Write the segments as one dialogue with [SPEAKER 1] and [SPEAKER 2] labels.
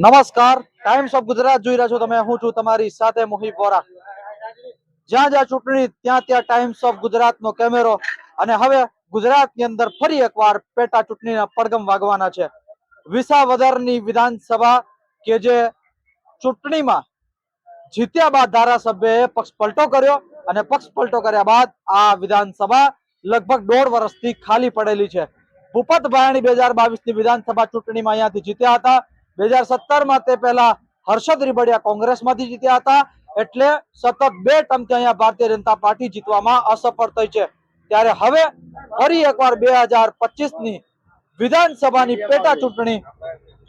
[SPEAKER 1] નમસ્કાર. Times of Gujarat જોઈ રહ્યા છો તમે. હું છું તમારી સાથે મોહિત વોરા. જ્યાં જ્યાં ચૂંટણી, ત્યાં ત્યાં ટાઈમ્સ ઓફ ગુજરાતનો કેમેરો અને હવે ગુજરાતની અંદર ફરી એકવાર પેટા ચૂંટણીના પડગમ વાગવાના છે. વિસાવદરની વિધાનસભા કે જે ચૂંટણીમાં જીત્યા બાદ ધારાસભ્યએ પક્ષ પલટો કર્યો અને પક્ષ પલટો કર્યા બાદ આ વિધાનસભા લગભગ દોઢ વર્ષથી ખાલી પડેલી છે. ભૂપત ભાયાણી બે હજાર બાવીસની વિધાનસભા ચૂંટણીમાં અહીંયાથી જીત્યા હતા. બે હજાર સત્તરમાં તે પહેલા હર્ષદ રીબડિયા કોંગ્રેસમાંથી જીત્યા હતા. એટલે સતત બે ટર્મથી અહીંયા ભારતીય જનતા પાર્ટી જીતવામાં અસફળ થઈ છે. ત્યારે હવે ફરી એકવાર બે હજાર પચીસની વિધાનસભાની પેટા ચૂંટણી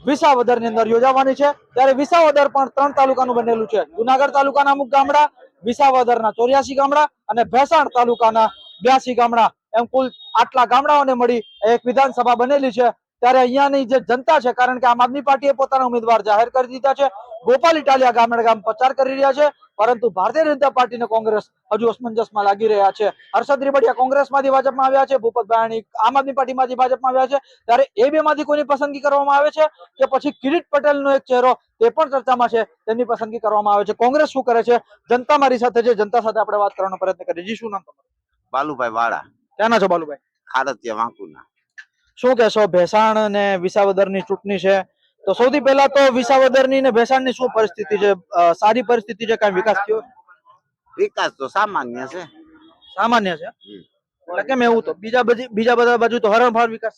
[SPEAKER 1] વિસાવદરની અંદર યોજાવાની છે. ત્યારે વિસાવદર પણ ત્રણ તાલુકાનું બનેલું છે. જુનાગઢ તાલુકાના અમુક ગામડા, વિસાવદરના ચોર્યાસી ગામડા અને ભેસાણ તાલુકાના બ્યાસી ગામડા. એમ કુલ આટલા ગામડાઓને મળી એક વિધાનસભા બનેલી છે. ત્યારે અહીંયાની જે જનતા છે કારણ કે આમ આદમી પાર્ટીએ પોતાના ઉમેદવાર જાહેર કરી દીધા છે. ગોપાલ ઇટાલિયા ગામડે ગામ પ્રચાર કરી રહ્યા છે પરંતુ ભારતીય જનતા પાર્ટી અને કોંગ્રેસ હજુ અસમંજસમાં લાગી રહ્યા છે. હર્ષદ રીબડિયા કોંગ્રેસમાંથી ભાજપમાં આવ્યા છે ભૂપત ભાયાણી આમ આદમી પાર્ટીમાંથી ભાજપમાં આવ્યા છે. ત્યારે એ બે માંથી કોઈની પસંદગી કરવામાં આવે છે કે પછી કિરીટ પટેલનો એક ચહેરો તે પણ ચર્ચામાં છે તેમની પસંદગી કરવામાં આવે છે. કોંગ્રેસ શું કરે છે? જનતા મારી સાથે છે જનતા સાથે આપણે વાત કરવાનો પ્રયત્ન કરીએ. જી શું નામ તમારું?
[SPEAKER 2] બાલુભાઈ વાળા.
[SPEAKER 1] ક્યાંના છો બાલુભાઈ?
[SPEAKER 2] ખારતિયા વાંકુના.
[SPEAKER 1] શું કહેશો? ભેસાણ અને વિસાવદરની ચૂંટણી છે. તો સૌથી પહેલા તો વિસાવદરની ને ભેસાણની શું પરિસ્થિતિ છે? સારી પરિસ્થિતિ છે? કાંઈ વિકાસ થયો?
[SPEAKER 2] વિકાસ તો સામાન્ય છે.
[SPEAKER 1] સામાન્ય છે? એટલે કેમ એવું તો? બીજા બધી બીજા બધા બાજુ તો હરણફાર વિકાસ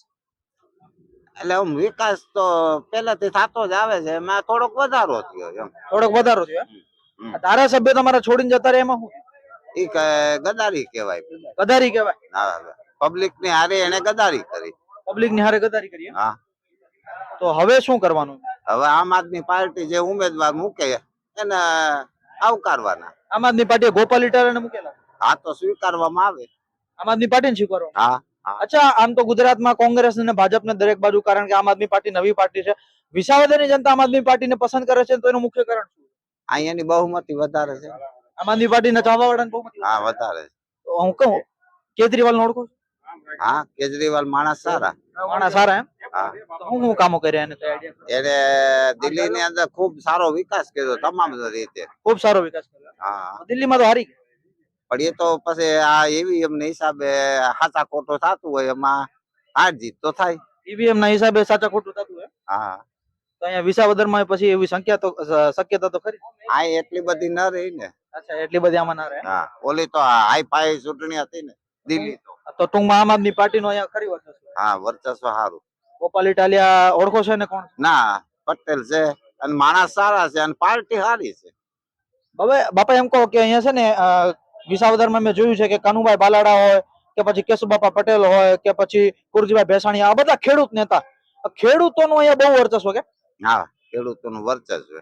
[SPEAKER 2] એટલે આમ વિકાસ તો પેલાથી થતો જ આવે છે. એમાં થોડોક વધારો થયો એમ.
[SPEAKER 1] થોડોક વધારો થયો ધારાસભ્ય તમારા છોડીને જતા રહે એમાં શું?
[SPEAKER 2] ઈ ગદારી કહેવાય.
[SPEAKER 1] ગદારી કહેવાય.
[SPEAKER 2] પબ્લિકની હારે એને ગદારી કરી.
[SPEAKER 1] પબ્લિકની હારે ગદારી કરીએ.
[SPEAKER 2] હા.
[SPEAKER 1] તો હવે શું કરવાનું?
[SPEAKER 2] હવે આમ આદમી પાર્ટી જે ઉમેદવાર મૂકે એને આવકારવાના.
[SPEAKER 1] આમ આદમી પાર્ટીએ ગોપાલ ઇટાલાને મૂકેલા?
[SPEAKER 2] હા તો સ્વીકારવામાં આવે.
[SPEAKER 1] આમ આદમી પાર્ટીને સ્વીકારવા
[SPEAKER 2] હા
[SPEAKER 1] અચ્છા આમ તો ગુજરાતમાં કોંગ્રેસ અને ભાજપને દરેક બાજુ કારણ કે આમ આદમી પાર્ટી નવી પાર્ટી છે. વિસાવદરની જનતા આમ આદમી પાર્ટીને પસંદ કરે છે તો એનું મુખ્ય કારણ શું?
[SPEAKER 2] અહીંયાની બહુમતી વધારે છે.
[SPEAKER 1] આમ આદમી પાર્ટીના ચાવાવાળાને બહુમતી
[SPEAKER 2] હા વધારે છે.
[SPEAKER 1] હું કહું કેજરીવાલ નો ઓળખો
[SPEAKER 2] હા કેજરીવાલ માણસ સારા.
[SPEAKER 1] માણસ સારા એમ?
[SPEAKER 2] હું.
[SPEAKER 1] હું કામો કર્યા એને
[SPEAKER 2] એને દિલ્હી ની અંદર ખૂબ સારો વિકાસ કર્યો તમામ રીતે.
[SPEAKER 1] ખૂબ સારો વિકાસ કર્યો.
[SPEAKER 2] હા.
[SPEAKER 1] દિલ્હીમાં તો હારી
[SPEAKER 2] પણ એ તો પછી આ એવી એમને હિસાબે સાચા ખોટો થતું હોય એમાં હાર જીત તો થાય.
[SPEAKER 1] ઈવીએમ ના હિસાબે સાચા ખોટું થતું હોય?
[SPEAKER 2] હા.
[SPEAKER 1] તો અહીંયા વિસાવદરમાં પછી એવી સંખ્યા તો શક્યતા તો ખરી?
[SPEAKER 2] હા એટલી બધી ન રહી ને.
[SPEAKER 1] અચ્છા એટલી બધી આમાં ના રહે
[SPEAKER 2] હા ઓલી તો હાઈ ફાઈ ચૂંટણી હતી ને. દિલ્હી તો.
[SPEAKER 1] તો ટૂંકમાં આમ આદમી પાર્ટીનો અહીંયા ખરી વર્ચસ્વ.
[SPEAKER 2] હા વર્ચસ્વ સારું
[SPEAKER 1] ગોપાલ ઇટાલિયા ઓળખો છે ને કોણ?
[SPEAKER 2] ના પટેલ છે અને માણસ સારા છે અને પાર્ટી સારી છે.
[SPEAKER 1] હવે બાપા એમ કહો કે અહીંયા છે ને વિસાવદરમાં મેં જોયું છે કે કાનુભાઈ બાલાડા હોય કે પછી કેશુબાપા પટેલ હોય કે પછી કુરજીભાઈ ભેસાણીયા આ બધા ખેડૂત નેતા. ખેડૂતો ખેડૂતોનું અહીંયા બહુ વર્ચસ્વ કે?
[SPEAKER 2] હા ખેડૂતોનું વર્ચસ્વ.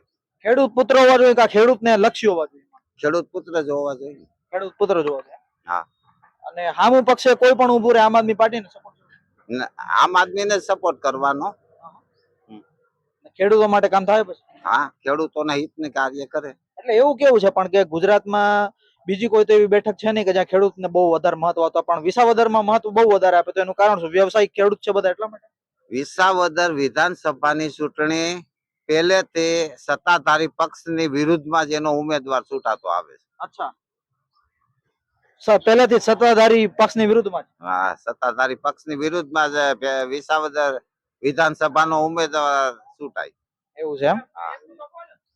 [SPEAKER 1] ખેડૂત પુત્ર હોવા જોઈએ કે ખેડૂતને લક્ષી હોવા જોઈએ?
[SPEAKER 2] ખેડૂત પુત્ર જ હોવા જોઈએ.
[SPEAKER 1] ખેડૂત પુત્ર જોવા જોઈએ.
[SPEAKER 2] હા.
[SPEAKER 1] અને હામું પક્ષે કોઈ પણ ઉભું રહે આમ આદમી પાર્ટીને
[SPEAKER 2] સપોર્ટ આમ આદમીને સપોર્ટ કરવાનો.
[SPEAKER 1] ખેડૂતો માટે કામ થાય પછી?
[SPEAKER 2] હા ખેડૂતોના હિતને કાર્ય કરે.
[SPEAKER 1] એટલે એવું કેવું છે પણ કે ગુજરાતમાં બીજી કોઈ તો એવી બેઠક છે નહીં કે જ્યાં ખેડૂતને બહુ વધારે મહત્વ હતો પણ વિસાવદરમાં મહત્વ બહુ વધારે આપે તો એનું કારણ શું? વ્યવસાયિક ખેડૂત છે બધા એટલા માટે?
[SPEAKER 2] વિસાવદર વિધાનસભાની ચૂંટણી પહેલેથી સત્તાધારી પક્ષની વિરુદ્ધમાં જેનો ઉમેદવાર ચૂંટાતો આવે છે.
[SPEAKER 1] અચ્છા. પહેલેથી સત્તાધારી પક્ષની વિરુદ્ધમાં જ.
[SPEAKER 2] હા સત્તાધારી પક્ષની વિરુદ્ધમાં જ વિસાવદર વિધાનસભાનો ઉમેદવાર ચૂંટાય.
[SPEAKER 1] એવું છે એમ?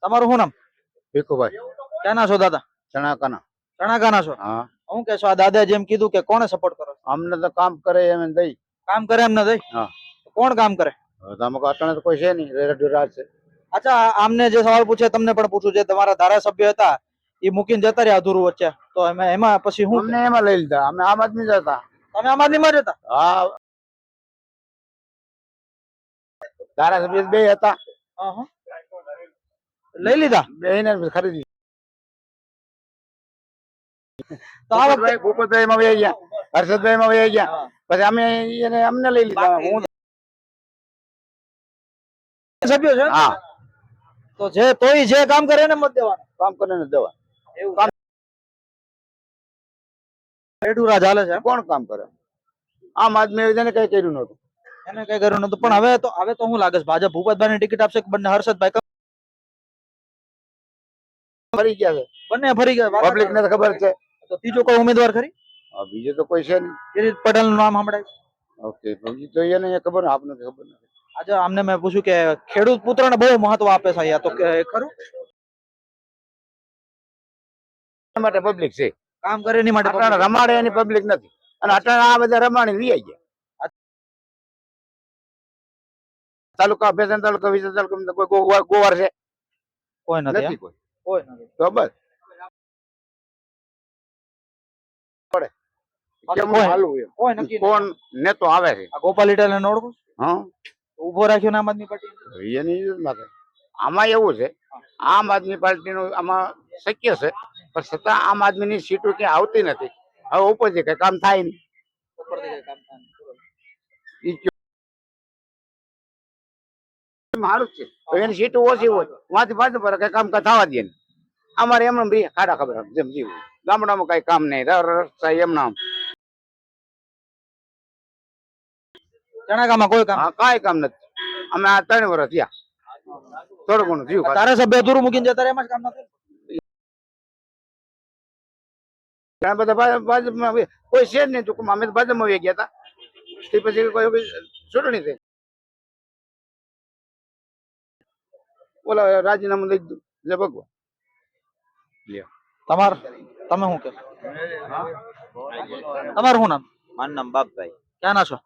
[SPEAKER 1] તમારું શું નામ?
[SPEAKER 3] ભીખુભાઈ.
[SPEAKER 1] ક્યાંના છો દાદા?
[SPEAKER 3] ચણાકાના.
[SPEAKER 1] ચણાકાના છો?
[SPEAKER 3] હા.
[SPEAKER 1] હું કહેશો આ દાદા જેમ કીધું કે કોને સપોર્ટ કરો છો?
[SPEAKER 3] અમને તો કામ કરે એમ દઈ.
[SPEAKER 1] કામ કરે એમ દઈ?
[SPEAKER 3] હા.
[SPEAKER 1] કોણ કામ કરે?
[SPEAKER 3] તમે અટાણે તો કોઈ છે નહીં રેડિયો રાજ છે.
[SPEAKER 1] અચ્છા આમને જે સવાલ પૂછે તમને પણ પૂછું છે તમારા ધારાસભ્ય હતા એ મૂકીને જતા રહ્યા અધૂરું વચ્ચે. તો એમાં એમાં પછી હું?
[SPEAKER 3] અમને એમાં લઈ લીધા. અમે આમ આદમી જતા.
[SPEAKER 1] તમે આમ આદમી માં જતા
[SPEAKER 3] હા. ધારાસભ્ય બે હતા.
[SPEAKER 1] લઈ લીધા?
[SPEAKER 3] બે ને ખરીદી.
[SPEAKER 1] તો આ વખતે
[SPEAKER 3] ભૂપતભાઈ ભૂપતભાઈ માં વહી ગયા. હર્ષદભાઈ માં વહી ગયા પછી અમે એને અમને લઈ લીધા. હું
[SPEAKER 1] સભ્યો છે?
[SPEAKER 3] હા.
[SPEAKER 1] તો જે તોય જે કામ કરે એને મત દેવાનું.
[SPEAKER 3] કામ કરીને દવા
[SPEAKER 1] એવું રેડુરા ચાલે છે
[SPEAKER 3] કોણ કામ કરે? આમ આદમી એને કઈ કર્યું નતું
[SPEAKER 1] એને કઈ કર્યું નતું પણ હવે તો હવે તો હું લાગે છે? ભાજપ ભૂપતભાઈ ટિકિટ આપશે કે બંને હર્ષદભાઈ
[SPEAKER 3] ફરી ગયા છે.
[SPEAKER 1] બંને ફરી ગયા
[SPEAKER 3] પબ્લિક ને ખબર છે.
[SPEAKER 1] તો ત્રીજો કોઈ ઉમેદવાર ખરી?
[SPEAKER 3] બીજો બીજું તો કોઈ છે નહીં.
[SPEAKER 1] પટેલનું નામ સાંભળાય
[SPEAKER 3] ઓકે બીજી તો એને ખબર ને આપને ખબર નથી.
[SPEAKER 1] આજે અમને મેં પૂછ્યું કે ખેડૂત પુત્રને બહુ મહત્વ આપે છે અહીંયા. તો ખરું?
[SPEAKER 3] માટે પબ્લિક છે.
[SPEAKER 1] કામ કરે એની માટે
[SPEAKER 3] અટાણે રમાડે એની પબ્લિક નથી. અને અટાણે આ બધા રમાડી લઈ ગયા. તાલુકા ભેસન તાલુકા વિસન તાલુકા કોઈ ગોવાર છે?
[SPEAKER 1] કોઈ નથી
[SPEAKER 3] કોઈ?
[SPEAKER 1] કોઈ નથી.
[SPEAKER 3] તો બસ. કોણ નેતો આવે છે.
[SPEAKER 1] ગોપાલ ઓળખો
[SPEAKER 3] હા.
[SPEAKER 1] ઊભો રાખ્યો ને આમ આદમી પાર્ટી
[SPEAKER 3] એની. આમાં એવું છે આમ આદમી પાર્ટીનું આમાં શક્ય છે પણ છતાં આમ આદમીની સીટો ક્યાં આવતી નથી. હવે ઉપરથી કઈ કામ થાય નહીં.
[SPEAKER 1] ઉપરથી કઈ કામ થાય નહીં.
[SPEAKER 3] સારું છે. એની સીટો ઓછી હોય વાંથી પાછું પર કઈ કામ થવા દે અમારે એમને બી ખાડા ખબર જેમ જીવું. ગામડામાં કઈ કામ નહીં. રસ્તા એમના આમ.
[SPEAKER 1] ચણાકામાં કોઈ કામ?
[SPEAKER 3] હા કાંઈ કામ નથી. અમે આ ત્રણ વર્ષ થયા. થોડું ઘણું જીવ.
[SPEAKER 1] ધારાસભ્ય અધૂરું મૂકીને જતા એમાં જ કામ નથી?
[SPEAKER 3] ઘણા બધા ભાજપમાં કોઈ છે જ નહીં ટૂંકમાં. અમે તો ભાજપમાં વહી ગયા હતા. તે પછી કોઈ કોઈ ચૂંટણી થઈ. ઓલા રાજીનામું લઈ દીધું લે ભગવાન.
[SPEAKER 1] તમાર તમે શું કે તમારું શું નામ?
[SPEAKER 2] મારું નામ બાપભાઈ.
[SPEAKER 1] ક્યાં ના છો?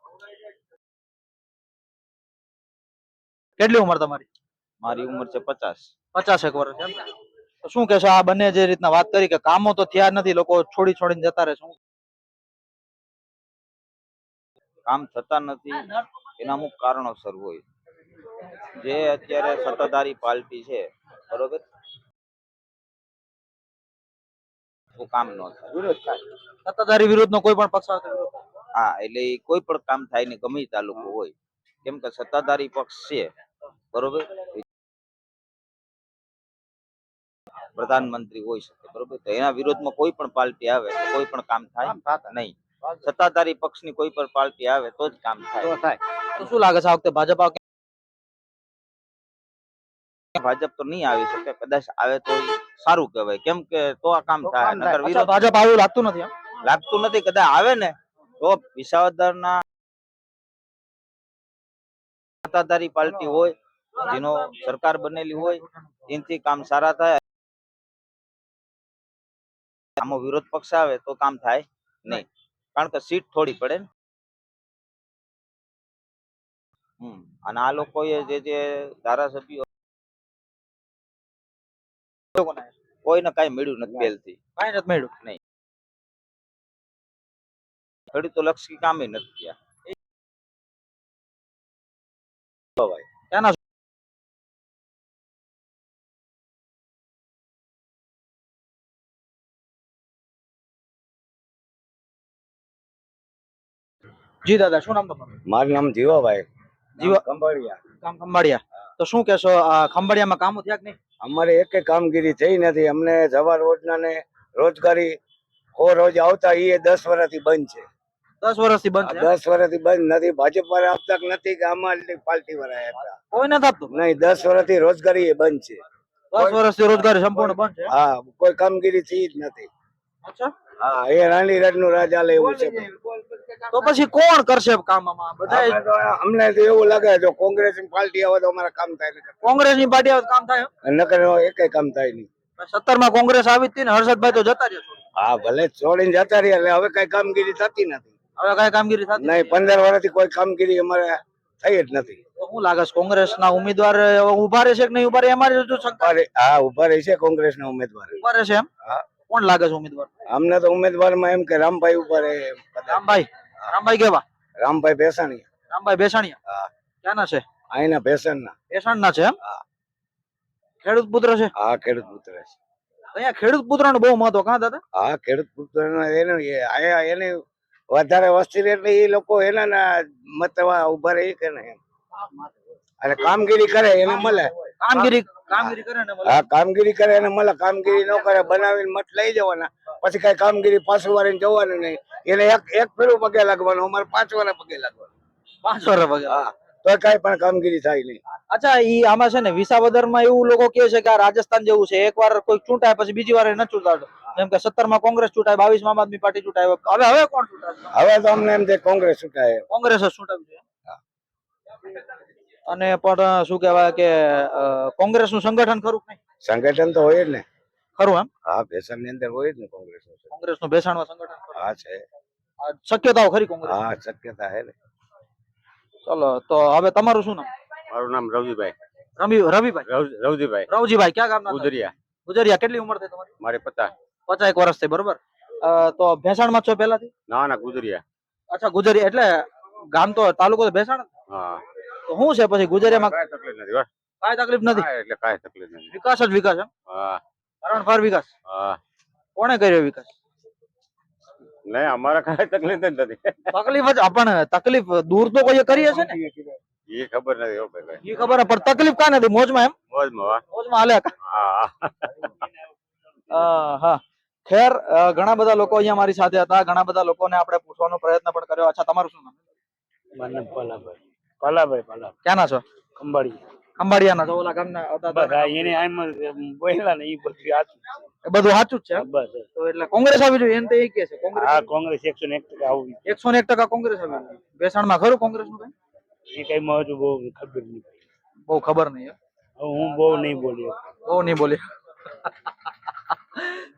[SPEAKER 1] કેટલી ઉંમર તમારી?
[SPEAKER 2] મારી ઉંમર છે પચાસ.
[SPEAKER 1] પચાસ એક વર્ષ શું કહેશો આ બંને જે રીતના વાત કરી કે કામો તો થયા નથી લોકો છોડી છોડીને જતા રહે શું?
[SPEAKER 2] કામ થતા નથી એના અમુક કારણોસર હોય. જે અત્યારે સત્તાધારી પાર્ટી છે બરોબર? કામ ન થાય.
[SPEAKER 1] સત્તાધારી વિરુદ્ધ નો કોઈ પણ પક્ષ.
[SPEAKER 2] હા એટલે કોઈ પણ કામ થાય ને ગમે તાલુકો હોય. કેમ કે સત્તાધારી પક્ષ છે બરોબર? પ્રધાનમંત્રી હોઈ શકે બરોબર? તો એના વિરોધમાં કોઈ પણ પાર્ટી આવે તો કોઈ પણ કામ થાય નહીં. સત્તાધારી પક્ષની કોઈ પણ પાર્ટી આવે તો જ કામ થાય.
[SPEAKER 1] તો શું લાગે છે આ વખતે ભાજપ
[SPEAKER 2] ભાજપ તો નહીં આવી શકે કદાચ આવે તો સારું કહેવાય. કેમ કે તો આ કામ થાય નકર વિરોધ
[SPEAKER 1] ભાજપ આવ્યું લાગતું નથી
[SPEAKER 2] લાગતું નથી કદાચ આવે ને તો વિસાવદરના સત્તાધારી પાર્ટી હોય જેનો સરકાર બનેલી હોય એનાથી કામ સારા થાય. આમાં વિરોધ પક્ષ આવે તો કામ થાય નહીં. કારણ કે સીટ થોડી પડે હમ. અને આ લોકોએ જે જે ધારાસભ્યો કોઈને કઈ મળ્યું નથી પહેલથી.
[SPEAKER 1] કઈ નથી મળ્યું.
[SPEAKER 2] ખેડૂતો લક્ષી કામે નથી થયા
[SPEAKER 1] જી દાદા શું નામ તમારું?
[SPEAKER 3] મારું નામ જીવાભાઈ
[SPEAKER 1] જીવા-
[SPEAKER 3] ખંભાળિયા.
[SPEAKER 1] કામ ખંભાળિયા. તો શું કહેશો આ ખંભાળિયામાં કામો થયા કે નહીં?
[SPEAKER 3] અમારે એક કામગીરી થઈ નથી. અમને જવા રોજના ને રોજગારી હો રોજ આવતા એ દસ વર્ષથી બંધ છે.
[SPEAKER 1] દસ વર્ષથી બંધ
[SPEAKER 3] દસ વર્ષથી બંધ નથી. ભાજપ વાળા આપતા કે નથી કે અમારી પાર્ટી વાળા આપતા
[SPEAKER 1] કોઈ નથી આપતું
[SPEAKER 3] નહીં દસ વર્ષથી રોજગારી એ બંધ છે.
[SPEAKER 1] દસ વર્ષથી રોજગારી સંપૂર્ણ બંધ છે?
[SPEAKER 3] હા કોઈ કામગીરી થઈ જ નથી.
[SPEAKER 1] અચ્છા.
[SPEAKER 3] હા એ રાણી રાજનું રાજ હાલે એવું છે.
[SPEAKER 1] તો પછી કોણ કરશે કામ આમાં બધા
[SPEAKER 3] અમને તો એવું લાગે જો કોંગ્રેસ પાર્ટી આવે તો અમારા કામ થાય નહીં.
[SPEAKER 1] કોંગ્રેસની પાર્ટી આવે તો કામ થાય
[SPEAKER 3] નકર એક કામ થાય નહીં.
[SPEAKER 1] સત્તરમાં કોંગ્રેસ આવી હતી ને હર્ષદભાઈ તો જતા રહ્યા
[SPEAKER 3] હા ભલે છોડીને જતા રહ્યા એટલે હવે કઈ કામગીરી થતી નથી.
[SPEAKER 1] હવે કઈ કામગીરી થતી
[SPEAKER 3] નહીં પંદર વર્ષથી કોઈ કામગીરી અમારે થઈ જ નથી.
[SPEAKER 1] હું શું લાગે છે કોંગ્રેસના ઉમેદવાર ઊભા રહેશે કે નહીં ઊભા રહે અમારી જો
[SPEAKER 3] હા ઊભા રહેશે કોંગ્રેસ ના ઉમેદવાર.
[SPEAKER 1] ઊભા રહેશે એમ?
[SPEAKER 3] હા.
[SPEAKER 1] કોણ લાગે છે ઉમેદવાર?
[SPEAKER 3] અમને તો ઉમેદવારમાં એમ કે રામભાઈ ઊભા રહે.
[SPEAKER 1] રામભાઈ. રામભાઈ કેવા?
[SPEAKER 3] રામભાઈ ભેસાણીયા.
[SPEAKER 1] રામભાઈ ભેસાણીયા?
[SPEAKER 3] હા.
[SPEAKER 1] ક્યાંના છે?
[SPEAKER 3] અહીંના ભેસણના.
[SPEAKER 1] ભેસણના છે એમ?
[SPEAKER 3] હા.
[SPEAKER 1] ખેડૂત પુત્ર છે?
[SPEAKER 3] હા ખેડૂત પુત્ર છે.
[SPEAKER 1] અહીંયા ખેડૂત પુત્રનું બહુ મહત્વ કાં દાદા?
[SPEAKER 3] હા ખેડૂત પુત્ર એને અહીંયા એને વધારે વસ્તી રહે એટલે એ લોકો એના મત ઊભા રહે કે એમ. અને કામગીરી કરે એને મળે.
[SPEAKER 1] કામગીરી કામગીરી કરે ને
[SPEAKER 3] હા કામગીરી કરે એને મળે. કામગીરી ન કરે બનાવીને મત લઈ જવાના. પછી કઈ કામગીરી પાછું વાળીને જવાનું નહીં. એને એક એક ફેરું પગે લાગવાનું અમારે પાંચ વાર પગે લાગવાનું.
[SPEAKER 1] પાંચ વાર પગે?
[SPEAKER 3] હા. તો કઈ પણ કામગીરી થાય નહીં.
[SPEAKER 1] અચ્છા ઈ આમાં છે ને વિસાવદરમાં એવું લોકો કહે છે કે આ રાજસ્થાન જેવું છે. એકવાર કોઈ ચૂંટાય પછી બીજી વાર ન ચૂંટાડો જેમ કે સત્તરમાં કોંગ્રેસ ચૂંટાય બાવીસમાં આમ આદમી પાર્ટી ચૂંટાય. હવે હવે કોણ ચૂંટાય
[SPEAKER 3] હવે તો અમને એમ છે કોંગ્રેસ ચૂંટાય.
[SPEAKER 1] કોંગ્રેસ જ ચૂંટાવ્યું છે અને પણ શું કહેવાય કે કોંગ્રેસનું સંગઠન ખરું
[SPEAKER 3] સંગઠન તો હોય જ ને.
[SPEAKER 1] ખરું એમ
[SPEAKER 3] હા બેસનની અંદર હોય જ ને કોંગ્રેસ
[SPEAKER 1] કોંગ્રેસનું બેસાણમાં સંગઠન
[SPEAKER 3] હા છે.
[SPEAKER 1] શક્યતાઓ ખરી કોંગ્રેસ
[SPEAKER 3] હા શક્યતા હે ને.
[SPEAKER 1] ચલો તો હવે તમારું શું નામ?
[SPEAKER 4] મારું નામ રવિભાઈ.
[SPEAKER 1] રવિ રવિભાઈ?
[SPEAKER 4] રવ- રવજીભાઈ.
[SPEAKER 1] રવજીભાઈ ક્યાં ગામના
[SPEAKER 4] ગુજરિયા
[SPEAKER 1] ગુજરિયા કેટલી ઉંમર થઈ તમારી?
[SPEAKER 4] મારે પચાસ.
[SPEAKER 1] પચાસ એક વર્ષ થઈ બરોબર. તો ભેસાણમાં છો પહેલાથી?
[SPEAKER 4] ના ના ગુજરિયા
[SPEAKER 1] અચ્છા ગુજરી એટલે ગામ તો તાલુકો તો ભેસાણ
[SPEAKER 4] હા.
[SPEAKER 1] તો શું છે પછી ગુજરિયામાં
[SPEAKER 4] કાંઈ તકલીફ નથી બસ.
[SPEAKER 1] કાંઈ તકલીફ નથી?
[SPEAKER 4] એટલે કાંઈ તકલીફ નથી.
[SPEAKER 1] વિકાસ જ વિકાસ એમ?
[SPEAKER 4] હા.
[SPEAKER 1] હરણફાર વિકાસ.
[SPEAKER 4] હા.
[SPEAKER 1] કોણે કર્યો વિકાસ?
[SPEAKER 4] નહીં અમારા કાંઈ તકલીફ જ નથી.
[SPEAKER 1] તકલીફ જ પણ તકલીફ દૂર તો કોઈ કરી હશે ને?
[SPEAKER 4] એ ખબર નથી ભાઈ
[SPEAKER 1] એ ખબર પણ તકલીફ કા નથી મોજમાં એમ?
[SPEAKER 4] મોજમાં.
[SPEAKER 1] મોજમાં હાલે
[SPEAKER 4] હા.
[SPEAKER 1] હા. ખેર ઘણા બધા લોકો અહીંયા મારી સાથે હતા. ઘણા બધા લોકોને આપણે પૂછવાનો પ્રયત્ન પણ કર્યો. અચ્છા તમારું શું નામ?
[SPEAKER 5] મને પલાભાઈ પલાભાઈ પલા
[SPEAKER 1] ક્યાંના છો?
[SPEAKER 5] ખંભાળી
[SPEAKER 1] ખંભાળિયાના ના ઓલા ગામના હતા
[SPEAKER 5] બસ. એને આમ જ બોલ્યા ને એ બધું સાચું
[SPEAKER 1] એ બધું સાચું જ છે? એમ?
[SPEAKER 5] બસ
[SPEAKER 1] તો એટલે કોંગ્રેસ આવી જોઈએ એમ તો એ કે છે. કોંગ્રેસ
[SPEAKER 5] આ કોંગ્રેસ એકસો ને એક ટકા આવી
[SPEAKER 1] એકસો ને એક ટકા કોંગ્રેસ આવી જોઈએ. બેસાણમાં ખરું કોંગ્રેસનું કઈ?
[SPEAKER 5] એ કઈ હજુ બહુ ખબર નહીં.
[SPEAKER 1] બહુ ખબર નહીં એમ.
[SPEAKER 5] હવે હું બહુ નહીં બોલ્યો.
[SPEAKER 1] બહુ નહીં બોલી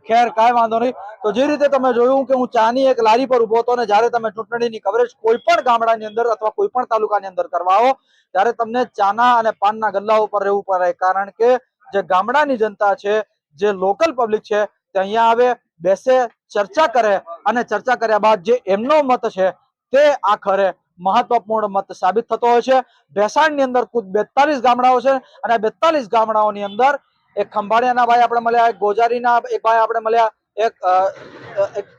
[SPEAKER 1] ખેર, કાંઈ વાંધો નહીં. તો જે રીતે તમે જોયું કે હું ચાની એક લારી પર ઊભો હતો અને જ્યારે તમે ચૂંટણીની કવરેજ કોઈ પણ ગામડાની અંદર અથવા કોઈ પણ તાલુકાની અંદર કરવાઓ ત્યારે તમને ચાના અને પાનના ગલ્લા ઉપર રહેવું પડે. કારણ કે જે ગામડાની જનતા છે, જે લોકલ પબ્લિક છે, તે અહીંયા આવે, બેસે, ચર્ચા કરે અને ચર્ચા કર્યા બાદ જે એમનો મત છે, તે આખરે મહત્વપૂર્ણ મત સાબિત થતો હોય છે. ભેસાણની અંદર કુલ બેતાલીસ ગામડાઓ છે અને બેતાલીસ ગામડાઓની અંદર એક ખંભાળિયાના ભાઈ આપણે મળ્યા, એક ગોજારીના એક ભાઈ આપણે મળ્યા, એક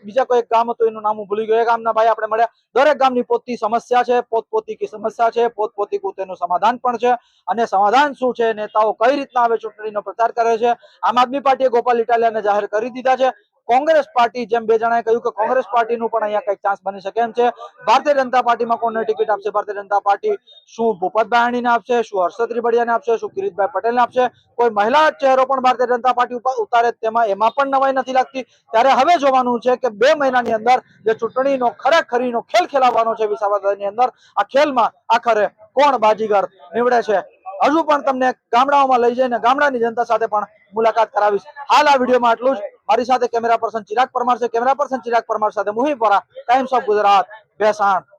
[SPEAKER 1] બીજા કોઈ ગામ હતું, એનું નામ ભૂલી ગયો, એ ગામના ભાઈ આપણે મળ્યા. દરેક ગામની પોતની સમસ્યા છે, પોતપોતી કી સમસ્યા છે, પોતપોતી તેનું સમાધાન પણ છે. અને સમાધાન શું છે, નેતાઓ કઈ રીતના હવે ચૂંટણીનો પ્રચાર કરે છે? આમ આદમી પાર્ટીએ ગોપાલ ઇટાલિયાને જાહેર કરી દીધા છે. કોંગ્રેસ પાર્ટી જેમ બે જણાએ કહ્યું કે કોંગ્રેસ પાર્ટીનું પણ અહીંયા કંઈક ચાન્સ બની શકે એમ છે. ભારતીય જનતા પાર્ટીમાં કોને ટિકિટ આપશે? ભારતીય જનતા પાર્ટી શું ભૂપતભાઈ આણીને આપશે? શું હર્ષદ ત્રિબડિયાને આપશે? શું કિરીટભાઈ પટેલને આપશે? કોઈ મહિલા ચહેરો પણ ભારતીય જનતા પાર્ટી ઉપર ઉતારે તેમાં એમાં પણ નવાઈ નથી લાગતી. ત્યારે હવે જોવાનું છે કે બે મહિનાની અંદર જે ચૂંટણીનો ખરેખરીનો ખેલ ખેલાવવાનો છે વિસાવદરની અંદર, આ ખેલમાં આખરે કોણ બાજીગર નીવડે છે? હજુ પણ તમને ગામડાઓમાં લઈ જઈને ગામડાની જનતા સાથે પણ મુલાકાત કરાવીશ. હાલ આ વિડીયોમાં આટલું જ. મારી સાથે કેમેરા પર્સન ચિરાગ પરમાર છે. કેમેરા પર્સન ચિરાગ પરમાર સાથે મુહિમ પરા ટાઈમ્સ ઓફ ગુજરાત ભેસાણ